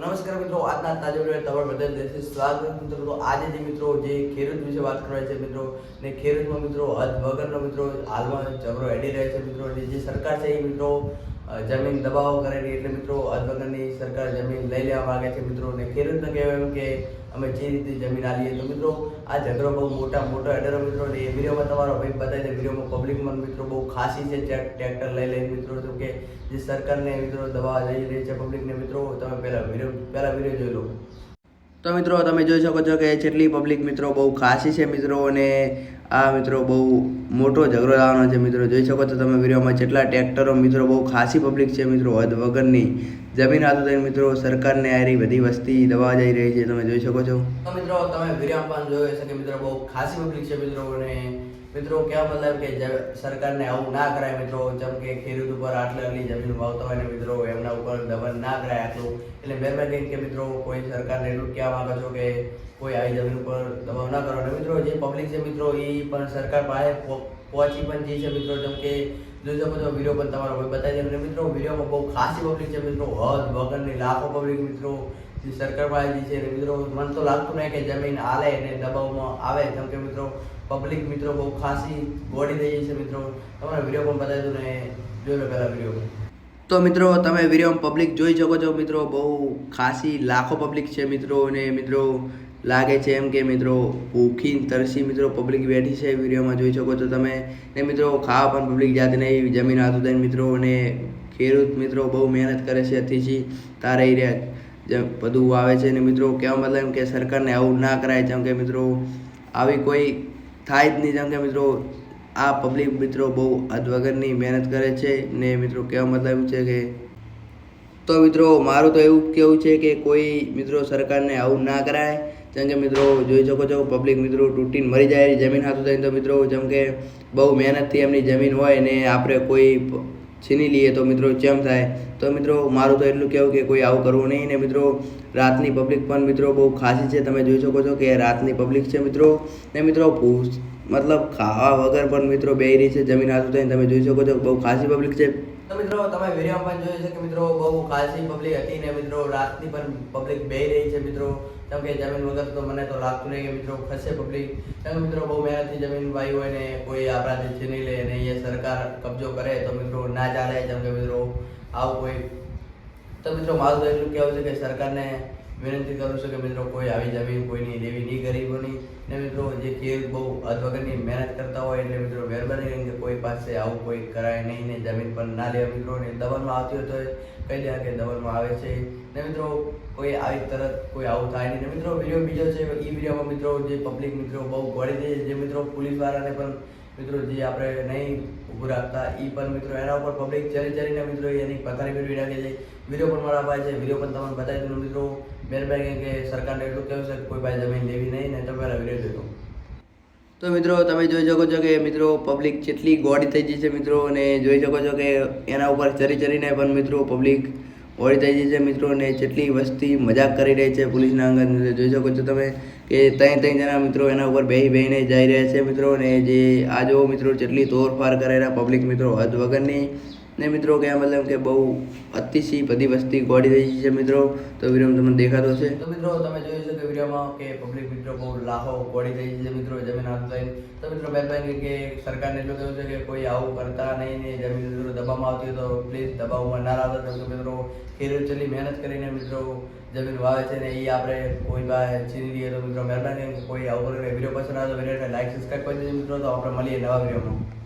નમસ્કાર મિત્રો, આજના તાજા વીડિયો તમારા બધા દેશથી સ્વાગત મિત્રો, તો આજે જે મિત્રો જે ખેડૂત વિશે વાત કરવા છે મિત્રો, ને ખેડૂતમાં મિત્રો, હદ વગરનો મિત્રો, હાલમાં ઝઘડો એડી રહ્યો છે મિત્રો જે સરકાર છે એ મિત્રો જમીન દબાવો કરેલી એટલે મિત્રો હદ સરકાર જમીન લઈ લેવા માંગે છે. મિત્રો ને ખેડૂતને કહેવાય એમ કે અમે જે રીતે જમીન આલીએ તો મિત્રો, આ ઝઘડો બહુ મોટા, મોટો એડરો મિત્રો ને એ વિડીયોમાં તમારો ભાઈ બતાવી દે વિડીયોમાં પબ્લિકમાં મિત્રો બહુ ખાસી છે, ટ્રેક- ટ્રેક્ટર લઈ લઈને મિત્રો, તો કે જે સરકારને મિત્રો દબાવવા જઈ રહી છે પબ્લિકને મિત્રો, તમે પહેલાં વીડિયો, પહેલા વીડિયો જોઈ લો. તો મિત્રો, તમે જોઈ શકો છો કે જેટલી પબ્લિક મિત્રો બહુ ખાસી છે મિત્રો, અને આ મિત્રો બહુ મોટો ઝઘડો લાવવાનો છે મિત્રો. જોઈ શકો છો તમે વિડીયોમાં જેટલા ટ્રેક્ટરો મિત્રો બહુ ખાસી પબ્લિક છે મિત્રો. હદ વગરની જમીન આતો થઈને મિત્રો સરકારને આયરી બધી વસ્તી દવા જઈ રહી છે. તમે જોઈ શકો છો. મિત્રો તમે વિડીયોમાં પણ જોઈ શકે મિત્રો બહુ ખાસી પબ્લિક છે મિત્રો. અને મિત્રો કહેવા મતલબ કે સરકારને આવું ના કરાય મિત્રો. જેમ કે ખેડૂત ઉપર આટલી આટલી જમીન વાવતા હોય ને મિત્રો, એમના ઉપર દમન ના કરાય આટલું. એટલે મહેરબાની કે મિત્રો કોઈ સરકારને એટલું કહેવા માંગો છો કે કોઈ આવી જમીન ઉપર દબાવ ના કરો. અને મિત્રો જે પબ્લિક છે મિત્રો એ પણ સરકાર પાસે પહોંચી પણ જઈ છે મિત્રો. જેમ કે જોઈ બધો વીડિયો પણ તમારો હોય, બતાવી દે મિત્રો વિડીયોમાં બહુ ખાસી પબ્લિક છે મિત્રો. હદ, વગરની લાખો પબ્લિક મિત્રો સરકાર પાસે જે છે. મિત્રો, મને તો લાગતું નહીં કે જમીન આલે અને દબાવમાં આવે. જેમ કે મિત્રો પબ્લિક મિત્રો બહુ ખાસી ગોળી થઈ છે મિત્રો. તમારે વીડિયો પણ બતાવી દો ને લો પહેલા વીડિયો તો મિત્રો, તમે વિડીયોમાં પબ્લિક જોઈ શકો છો મિત્રો. બહુ ખાસી લાખો પબ્લિક છે મિત્રો. અને મિત્રો લાગે છે એમ કે મિત્રો ભૂખી તરસી મિત્રો પબ્લિક બેઠી છે વિડીયોમાં જોઈ શકો છો તમે. ને મિત્રો ખાવા પણ પબ્લિક જાતે નહીં. જમીન હાથું થઈને મિત્રો અને ખેડૂત મિત્રો બહુ મહેનત કરે છે અતિથી તારે રહ્યા. બધું આવે છે ને મિત્રો કહેવા મતલબ કે સરકારને આવું ના કરાય જેમ કે મિત્રો આવી કોઈ થાય જ નહીં જેમ કે મિત્રો આ પબ્લિક મિત્રો બહુ હદ વગરની મહેનત કરે છે ને મિત્રો કહેવા મતલબ છે કે તો મિત્રો મારું તો એવું કેવું છે કે કોઈ મિત્રો સરકારને આવું ના કરાય. જેમ કે મિત્રો જોઈ શકો છો પબ્લિક મિત્રો તૂટીને મરી જાય જમીન હાથું થઈને તો મિત્રો જેમ કે બહુ મહેનતથી એમની જમીન હોય ને આપણે કોઈ છીની લઈએ તો મિત્રો જેમ થાય? તો મિત્રો મારું તો એટલું કહેવું કે કોઈ આવું કરવું નહીં ને મિત્રો રાતની પબ્લિક પણ મિત્રો બહુ ખાસી છે. તમે જોઈ શકો છો કે રાતની પબ્લિક છે મિત્રો ને મિત્રો મતલબ ખાવા વગર પણ મિત્રો બે રહી છે, જમીન હાથું થઈને તમે જોઈ શકો છો, બહુ ખાસી પબ્લિક છે. તો મિત્રો તમે વીડિયો પણ જોયું છે કે મિત્રો બહુ ખાસી પબ્લિક હતી ને મિત્રો રાતની પણ પબ્લિક બે રહી છે મિત્રો. કેમ કે જમીન વગર તો મને તો લાગતું નહીં કે મિત્રો ખસે પબ્લિક કેમ કે મિત્રો બહુ મહેનતથી જમીન વાવી હોય ને કોઈ આપણાથી છીની લે ને એ સરકાર કબજો કરે તો મિત્રો ના ચાલે, જેમ કે મિત્રો આવું કોઈ. તો મિત્રો મારું તો એટલું કહેવું છે કે સરકારને વિનંતી કરું છું કે મિત્રો કોઈ આવી જમીન, કોઈની લેવી નહીં ગરીબોની, ને મિત્રો જે ખેડ બહુ અધવગરની મહેનત કરતા હોય એટલે મિત્રો મહેરબાની કરીને કોઈ પાસે આવું કોઈ કરાય નહીં ને જમીન પણ ના લેવા મિત્રો ને દબાણમાં આવતી હોય તો કહી દે કે દબાણમાં આવે છે. ને મિત્રો કોઈ આવી તરત કોઈ આવું થાય નહીં. મિત્રો વીડિયો બીજો છે, એ વિડીયોમાં મિત્રો જે પબ્લિક મિત્રો બહુ ગોળી દે છે. જે મિત્રો પોલીસવાળાને પણ મિત્રો, જે આપણે નહીં ઊભું રાખતા એ પણ મિત્રો એના ઉપર પબ્લિક ચરી ચરીને મિત્રો એની પથારી ફેરવી નાખે છે વીડિયો પણ મારા પાસે છે. વીડિયો પણ તમને બતાવી દઉં. મિત્રો મહેરબાની કે સરકારને એટલું કહેવું છે કે કોઈ પાસે જમીન લેવી નહીં ને તમે વીડિયો જોઈ તો મિત્રો, તમે જોઈ શકો છો કે મિત્રો પબ્લિક કેટલી ગોડી થઈ ગઈ છે મિત્રો, અને જોઈ શકો છો કે એના ઉપર ચરી ચરીને પણ મિત્રો પબ્લિક ગોળી થઈ જાય છે મિત્રો અને જેટલી વસ્તી મજાક કરી રહી છે પોલીસના અંગત જોઈ શકો છો તમે કે ત્રણ ત્રણ જણા મિત્રો એના ઉપર બેહી બેહીને જઈ રહ્યા છે મિત્રો અને જે આ જો મિત્રો જેટલી તોડફાડ કરેલા પબ્લિક મિત્રો હદ વગરની ને મિત્રો કે મતલબ કે બહુ અતિશી બધી વસ્તી ગોળી રહી છે મિત્રો. તો વીડિયો તમને દેખાતો છે તો મિત્રો તમે જોઈ શકો વિડીયોમાં કે પબ્લિક મિત્રો બહુ લાહો ગોળી રહી છે મિત્રો જમીન થઈને તો મિત્રો મહેરબાની કે સરકારને એટલું કહ્યું છે કે કોઈ આવું કરતા નહીં ને જમીન મિત્રો દબાવમાં આવતી તો પ્લીઝ દબાવમાં ના લાવતા. તો મિત્રો ખેડૂત જેટલી મહેનત કરીને મિત્રો જમીન વાવે છે ને એ આપણે કોઈ પાસે છીની લઈએ તો મિત્રો મહેરબાની. કોઈ આવું વીડિયો પસંદ આવે તો વિડીયોને લાઈક સબસ્ક્રાઈબ કરી દેજો મિત્રો. તો આપણે મળીએ નવા વિડીયોમાં.